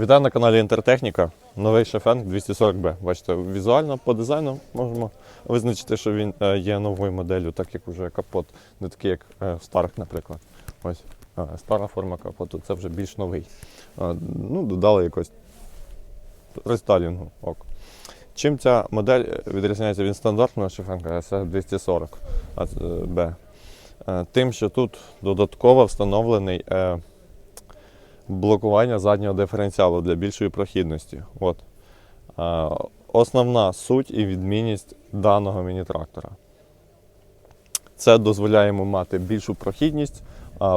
Вітаю на каналі Інтертехніка. Новий Шефен 240B. Бачите, візуально по дизайну можемо визначити, що він е, є новою моделлю, так як вже капот, не такий, як е, в старих, наприклад. Ось е, стара форма капоту, це вже більш новий. Е, Ну, додали якось рестайлінгу. Ок. Чим ця модель відрізняється від стандартного шифенка SF240B? Е, Тим, що тут додатково встановлений е, блокування заднього диференціалу для більшої прохідності. От. Основна суть і відмінність даного міні-трактора. Це дозволяє йому мати більшу прохідність,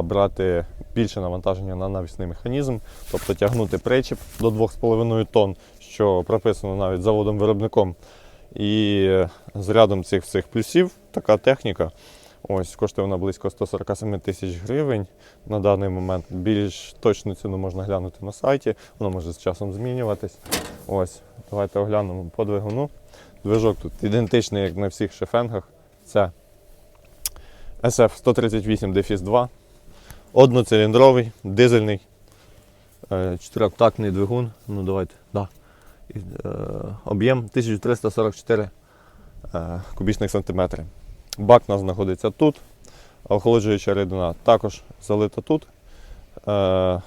брати більше навантаження на навісний механізм, тобто тягнути причіп до 2,5 тонн, що прописано навіть заводом-виробником. І е, з рядом цих всіх плюсів така техніка. Ось коштує вона близько 147 тисяч гривень на даний момент. Більш точну ціну можна глянути на сайті, воно може з часом змінюватись. Ось, давайте оглянемо по двигуну. Движок тут ідентичний, як на всіх шефенгах. Це SF 138 Дефіс 2. Одноциліндровий, дизельний, е, чотирьохтактний двигун. Ну давайте, да. Е, Об'єм 1344 е, кубічних сантиметрів. Бак у нас знаходиться тут. Охолоджуюча рідина також залита тут. Е,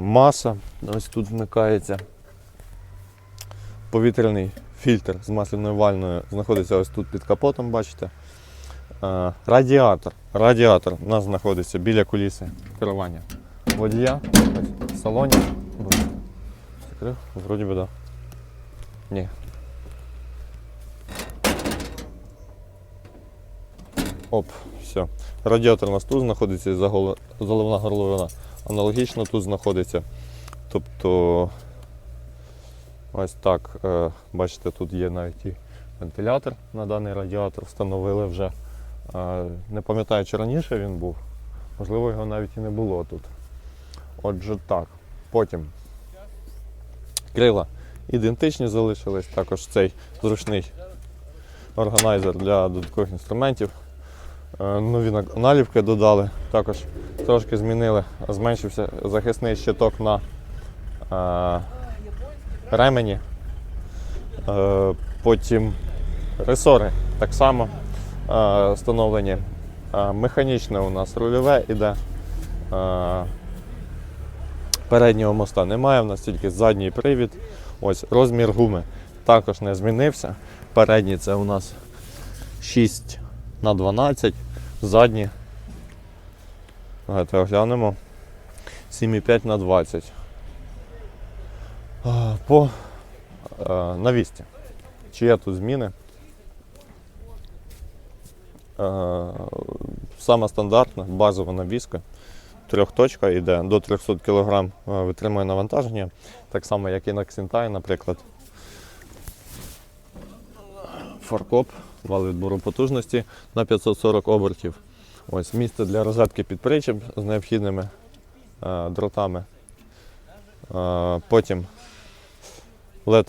маса ось тут вмикається. Повітряний фільтр з масляною вальною знаходиться ось тут під капотом, бачите. Е, радіатор. Радіатор у нас знаходиться біля куліси керування водія. В салоні. Вроді би, да. Ні. Оп, все. Радіатор у нас тут знаходиться, заливна горловина аналогічно тут знаходиться. Тобто, ось так, е, бачите, тут є навіть і вентилятор на даний радіатор, встановили вже. Е, Не пам'ятаю, чи раніше він був, можливо, його навіть і не було тут. Отже, так. Потім крила ідентичні залишились, також цей зручний органайзер для додаткових інструментів. Е, Нові наліпки додали, також трошки змінили, зменшився захисний щиток на е, ремені. Е, потім ресори так само е, встановлені. Е, механічне у нас рульове іде. Е, переднього моста немає, у нас тільки задній привід. Ось розмір гуми також не змінився. Передній це у нас 6 на 12, задні. Давайте оглянемо. 7,5 на 20. По е, навісті. Чи є тут зміни? Е, Сама стандартна базова навіска. Трьохточка йде до 300 кг е, витримує навантаження. Так само, як і на Ксінтаї, наприклад. Фаркоп, вал відбору потужності на 540 обертів. Ось місце для розетки підпричіб з необхідними е, дротами. Е, потім LED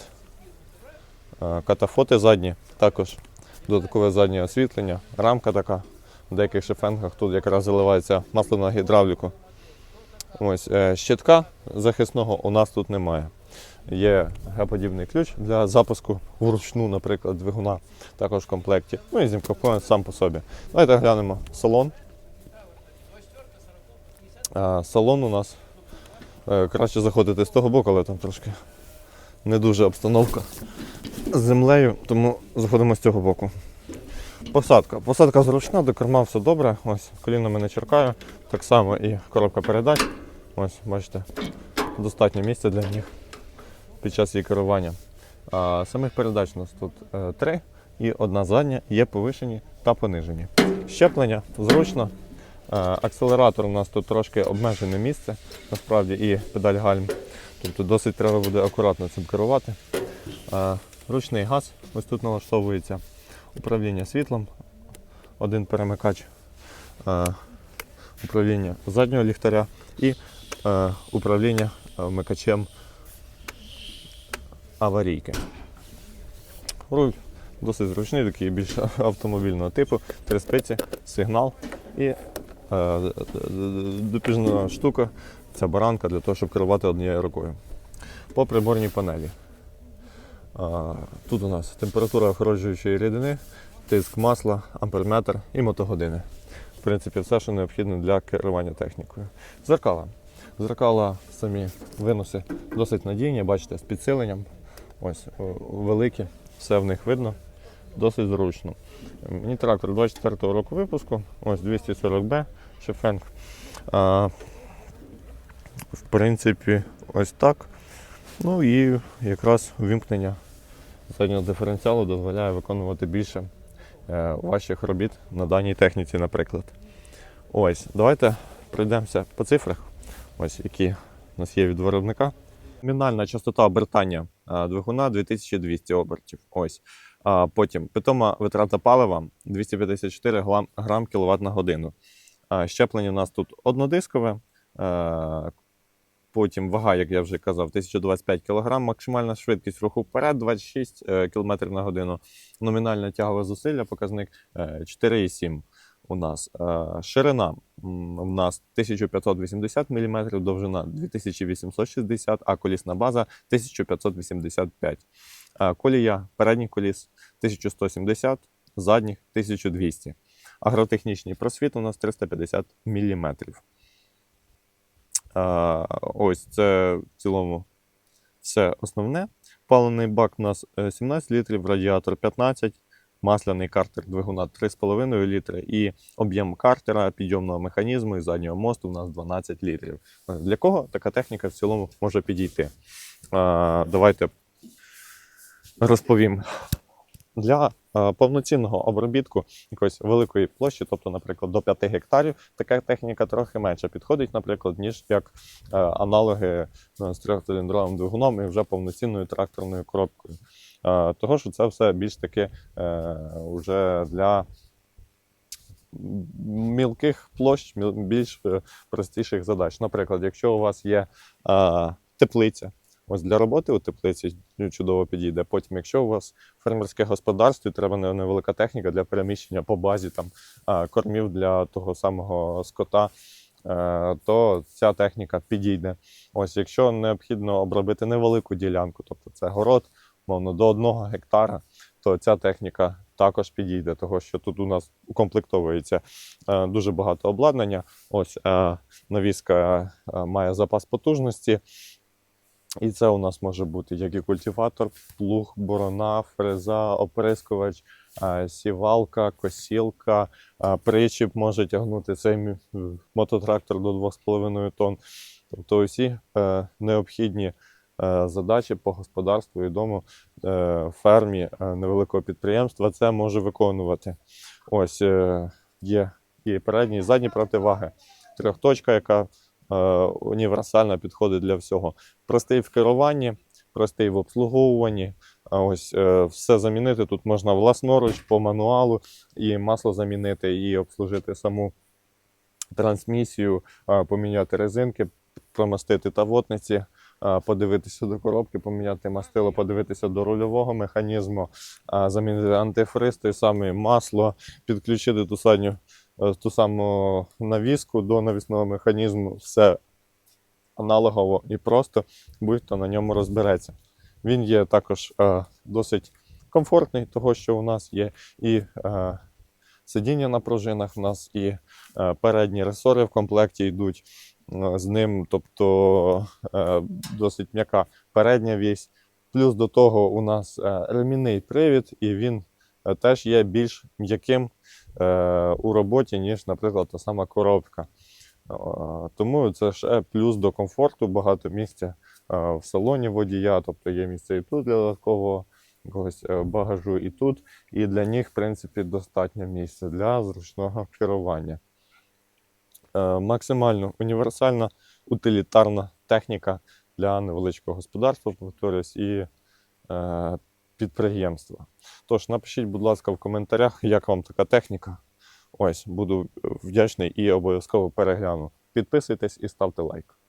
е, катафоти задні, також додаткове заднє освітлення, рамка така. В деяких шифенгах тут якраз заливається масло на гідравліку. Ось, е, щитка захисного у нас тут немає. Є Г-подібний ключ для запуску вручну, наприклад, двигуна, також в комплекті. Ну і зімкопоінт сам по собі. Давайте глянемо салон. Салон у нас е, краще заходити з того боку, але там трошки не дуже обстановка з землею, тому заходимо з цього боку. Посадка. Посадка зручна, до керма все добре. Ось колінами не черкаю. Так само і коробка передач. Ось, бачите, достатньо місця для них під час її керування. А, самих передач у нас тут е, три і одна задня, є повишені та понижені. Щеплення зручно. Е, акселератор у нас тут трошки обмежене місце, насправді, і педаль гальм. Тобто досить треба буде акуратно цим керувати. Е, ручний газ ось тут налаштовується. Управління світлом, один перемикач, управління заднього ліхтаря і управління вмикачем аварійки. Руль досить зручний, такий більш автомобільного типу, три спиці, сигнал і е, допіжна штука ця баранка для того, щоб керувати однією рукою. По приборній панелі. А, Тут у нас температура охолоджуючої рідини, тиск масла, амперметр і мотогодини. В принципі, все, що необхідно для керування технікою. Зеркала. Зеркала самі виноси досить надійні, бачите, з підсиленням. Ось о, великі, все в них видно, досить зручно. Мені трактор 24-го року випуску, ось 240B Шефенг. А, в принципі, ось так. Ну і якраз вимкнення заднього диференціалу дозволяє виконувати більше е, ваших робіт на даній техніці, наприклад. Ось, давайте пройдемося по цифрах, ось які у нас є від виробника. Номінальна частота обертання е, двигуна 2200 обертів. Ось. А потім питома витрата палива 254 грам, грам кВт на годину. Щеплення у нас тут однодискове. е, Потім вага, як я вже казав, 1025 кг, максимальна швидкість руху вперед 26 км на годину. Номінальне тягове зусилля, показник е, 4,7 у нас. Е, Ширина у нас 1580 мм, довжина 2860, а колісна база 1585. Е, Колія передніх коліс 1170, задніх 1200. Агротехнічний просвіт у нас 350 мм. Ось це в цілому все основне. Паливний бак у нас е, 17 літрів, радіатор 15, масляний картер двигуна 3,5 літри і об'єм картера, підйомного механізму і заднього мосту у нас 12 літрів. Е, Для кого така техніка в цілому може підійти? Давайте розповім. Для е, повноцінного обробітку якоїсь великої площі, тобто, наприклад, до 5 гектарів, така техніка трохи менше підходить, наприклад, ніж як е, аналоги е, з трьохциліндровим двигуном і вже повноцінною тракторною коробкою. Е, того, що це все більш таки е, вже для мілких площ, більш е, простіших задач. Наприклад, якщо у вас є е, теплиця, ось для роботи у теплиці чудово підійде. Потім, якщо у вас фермерське господарство і треба невелика техніка для переміщення по базі там, кормів для того самого скота, е, то ця техніка підійде. Ось, якщо необхідно обробити невелику ділянку, тобто це город, мовно, до одного гектара, то ця техніка також підійде, того що тут у нас укомплектовується е, дуже багато обладнання. Ось е, навіска е, має запас потужності. І це у нас може бути як і культиватор, плуг, борона, фреза, оприскувач, сівалка, косілка, причіп може тягнути цей мототрактор до 2,5 тонн. Тобто усі необхідні задачі по господарству і дому, е, фермі е, невеликого підприємства це може виконувати. Ось е, є і передні, і задні противаги. Трьохточка, яка е, універсальна підходить для всього простий в керуванні, простий в обслуговуванні. Ось е, все замінити тут можна власноруч по мануалу, і масло замінити, і обслужити саму трансмісію, е, поміняти резинки, промастити тавотниці, е, подивитися до коробки, поміняти мастило, подивитися до рульового механізму, замінити антифриз, той самий масло, підключити ту саму, е, ту саму навіску до навісного механізму. Все аналогово і просто будь-хто на ньому розбереться. Він є також е, досить комфортний, того що у нас є і е, сидіння на пружинах, у нас і е, передні ресори в комплекті йдуть з ним, тобто е, досить м'яка передня вісь. Плюс до того у нас е, ремінний привід, і він е, теж є більш м'яким е, у роботі, ніж, наприклад, та сама коробка. Е, Тому це ще плюс до комфорту, багато місця е, в салоні водія, тобто є місце і тут для додаткового якогось е, багажу, і тут. І для них, в принципі, достатньо місця для зручного керування. Е, Максимально універсальна, утилітарна техніка для невеличкого господарства, повторюсь, і е, підприємства. Тож напишіть, будь ласка, в коментарях, як вам така техніка. Ось, буду вдячний і обов'язково перегляну. Підписуйтесь і ставте лайк.